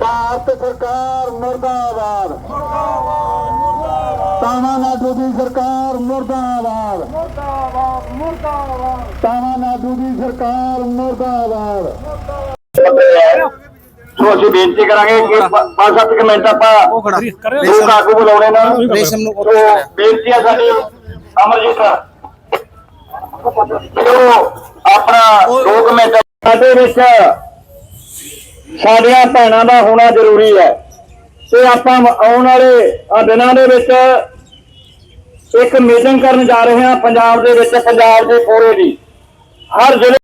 ਭਾਰਤ ਸਰਕਾਰ ਮੁਰਦਾਬਾਦ। ਤਾਮਿਲਨਾਡੂ ਦੀ ਸਰਕਾਰ ਮੁਰਦਾਬਾਦ। ਤਾਮਿਲਨਾਡੂ ਦੀ ਸਰਕਾਰ ਮੁਰਦਾਬਾਦ। ਸੋ ਅਸੀਂ ਬੇਨਤੀ ਕਰਾਂਗੇ ਕਿ 5-7 ਮਿੰਟ ਆਪਾਂ ਦੋ ਕਾਕੂ ਬੁਲਾਉਣੇ ਨਾ। ਰੇਸ਼ਮ ਨੂੰ ਬੇਨਤੀ ਆ ਸਾਡੀ ਅਮਰਜੀਤ ਜੋ ਆਪਣਾ 2 ਮਿੰਟ ਸਾਡੇ ਵਿੱਚ ਸਾਡੀਆਂ ਭੈਣਾਂ ਦਾ ਹੋਣਾ ਜ਼ਰੂਰੀ ਹੈ। ਤੇ ਆਪਾਂ ਆਉਣ ਵਾਲੇ ਆ ਦਿਨਾਂ ਦੇ ਵਿੱਚ ਇੱਕ ਮੀਟਿੰਗ ਕਰਨ ਜਾ ਰਹੇ ਹਾਂ ਪੰਜਾਬ ਦੇ ਵਿੱਚ ਪੰਜਾਬ ਦੇ ਪੂਰੇ ਦੀ। ਹਰ ਜ਼ਿਲ੍ਹੇ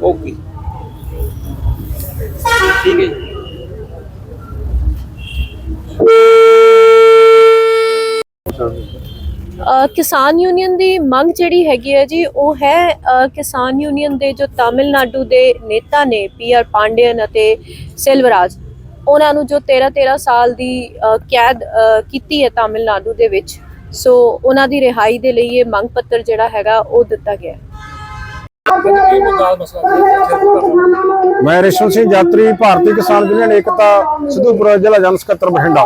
ਓਕੇ ਠੀਕ ਹੈ ਜੀ ਕਿਸਾਨ ਯੂਨੀਅਨ ਦੀ ਮੰਗ ਜਿਹੜੀ ਹੈਗੀ ਹੈ ਜੀ, ਉਹ ਹੈ ਕਿਸਾਨ ਯੂਨੀਅਨ ਦੇ ਜੋ ਤਾਮਿਲਨਾਡੂ ਦੇ ਨੇਤਾ ਨੇ ਪੀ ਆਰ ਪਾਂਡਿਅਨ ਅਤੇ ਸੈਲਵਰਾਜ। ਉਹਨਾਂ ਨੂੰ ਜੋ 13 13 ਸਾਲ ਦੀ ਅ, ਕੈਦ ਕੀਤੀ ਹੈ ਤਾਮਿਲਨਾਡੂ ਦੇ ਵਿੱਚ। ਸੋ ਉਹਨਾਂ ਦੀ ਰਿਹਾਈ ਦੇ ਲਈ ਇਹ ਮੰਗ ਪੱਤਰ ਜਿਹੜਾ ਹੈਗਾ ਉਹ ਦਿੱਤਾ ਗਿਆ ਮੈਂ ਰੇਸ਼ਮ ਸਿੰਘ ਯਾਤਰੀ ਭਾਰਤੀ ਕਿਸਾਨ ਯੂਨੀਅਨ ਏਕਤਾ ਸਿੱਧੂਪੁਰ ਜ਼ਿਲ੍ਹਾ ਜਨ ਸਕੱਤਰ ਬਠਿੰਡਾ।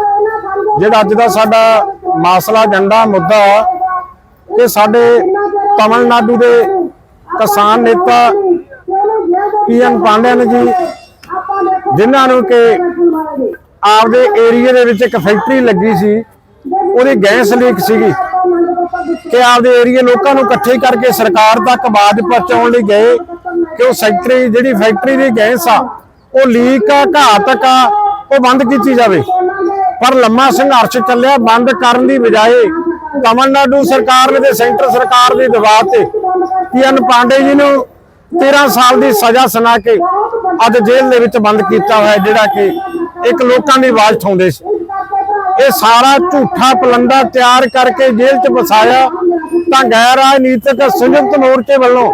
ਜਿਹੜਾ ਅੱਜ ਦਾ ਸਾਡਾ ਮਾਸਲਾ ਏਜੰਡਾ ਮੁੱਦਾ ਕਿ ਸਾਡੇ ਤਮਿਲਨਾਡੂ ਦੇ ਕਿਸਾਨ ਨੇਤਾ ਪੀਐਨ ਪਾਂਡਿਆਨ ਜੀ ਜਿਨ੍ਹਾਂ ਨੂੰ ਕਿ ਆਪਦੇ ਏਰੀਆ ਦੇ ਵਿੱਚ ਇੱਕ ਫੈਕਟਰੀ ਲੱਗੀ ਸੀ, ਉਹਦੀ ਗੈਸ ਲੀਕ ਸੀਗੀ ਕਿ ਆਪਦੇ ਏਰੀਆ ਲੋਕਾਂ ਨੂੰ ਇਕੱਠੇ ਕਰਕੇ ਸਰਕਾਰ ਤੱਕ ਆਵਾਜ਼ ਪਹੁੰਚਾਉਣ ਲਈ ਗਏ ਕਿ ਉਹ ਸੈਕਟਰੀ ਜਿਹੜੀ ਫੈਕਟਰੀ ਦੀ ਗੈਸ ਆ, ਉਹ ਲੀਕ ਆ, ਘਾਤਕ ਆ, ਉਹ ਬੰਦ ਕੀਤੀ ਜਾਵੇ। ਪਰ ਲੰਮਾ ਸੰਘਰਸ਼ ਚੱਲਿਆ, ਬੰਦ ਕਰਨ ਦੀ ਬਜਾਏ ਤਮਿਲਨਾਡੂ ਸਰਕਾਰ ਨੇ ਤੇ ਸੈਂਟਰ ਸਰਕਾਰ ਦੇ ਦਬਾਅ ਤੇ ਪੀਐਨ ਪਾਂਡੇ ਜੀ ਨੂੰ 13 ਸਾਲ ਦੀ ਸਜ਼ਾ ਸੁਣਾ ਕੇ ਅੱਜ ਜੇਲ੍ਹ ਦੇ ਵਿੱਚ ਬੰਦ ਕੀਤਾ ਹੋਇਆ ਜਿਹੜਾ ਕਿ ਇੱਕ ਲੋਕਾਂ ਦੀ ਆਵਾਜ਼ ਉਠਾਉਂਦੇ ਸੀ। ਇਹ ਸਾਰਾ ਝੂਠਾ ਪਲੰਦਾ ਤਿਆਰ ਕਰਕੇ ਜੇਲ੍ਹ 'ਚ ਫਸਾਇਆ ਤਾਂ ਗੈਰ ਰਾਜਨੀਤਿਕ ਸੰਯੁਕਤ ਮੋਰਚੇ ਵੱਲੋਂ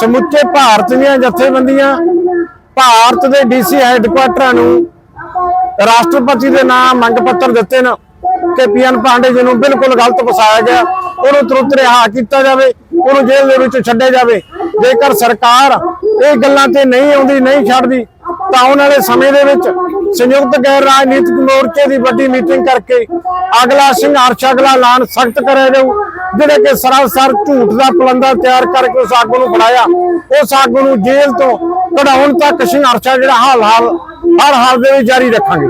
ਸਮੁੱਚੇ ਭਾਰਤ ਦੀਆਂ ਜਥੇਬੰਦੀਆਂ, ਭਾਰਤ ਦੇ ਡੀਸੀ ਹੈੱਡਕੁਆਟਰਾਂ ਨੂੰ ਰਾਸ਼ਟਰਪਤੀ ਦੇ ਨਾਮ ਮੰਗ ਪੱਤਰ ਦਿੱਤੇ ਨੇ ਕਿ ਪੀਐਨ ਪਾਂਡੇ ਜੀ ਨੂੰ ਬਿਲਕੁਲ ਗਲਤ ਫਸਾਇਆ ਗਿਆ, ਉਹਨੂੰ ਤੁਰੰਤ ਰਿਹਾ ਕੀਤਾ ਜਾਵੇ, ਉਹਨੂੰ ਜੇਲ੍ਹ ਦੇ ਵਿੱਚ ਛੱਡਿਆ ਜਾਵੇ। ਜੇਕਰ ਸਰਕਾਰ ਇਹ ਗੱਲਾਂ ਤੇ ਨਹੀਂ ਆਉਂਦੀ, ਨਹੀਂ ਛੱਡਦੀ, ਤਾਂ ਆਉਣ ਵਾਲੇ ਸਮੇਂ ਦੇ ਵਿੱਚ ਸੰਯੁਕਤ ਗੈਰ ਰਾਜਨੀਤਿਕ ਮੋਰਚੇ ਦੀ ਵੱਡੀ ਮੀਟਿੰਗ ਕਰਕੇ ਅਗਲਾ ਸੰਘਰਸ਼, ਅਗਲਾ ਐਲਾਨ ਸਖਤ ਕਰਿਆ ਜਾਊ, ਜਿਹੜੇ ਕਿ ਸਰਾਸਰ ਝੂਠ ਦਾ ਪਲੰਦਾ ਤਿਆਰ ਕਰਕੇ ਉਸ ਆਗੂ ਨੂੰ ਫੜਾਇਆ, ਉਸ ਆਗੂ ਨੂੰ ਜੇਲ੍ਹ ਤੋਂ ਕਢਾਉਣ ਤੱਕ ਸੰਘਰਸ਼ ਜਿਹੜਾ ਹਾਲ ਹਾਲ ਹਰ ਹਾਲ ਦੇ ਵਿੱਚ ਜਾਰੀ ਰੱਖਾਂਗੇ।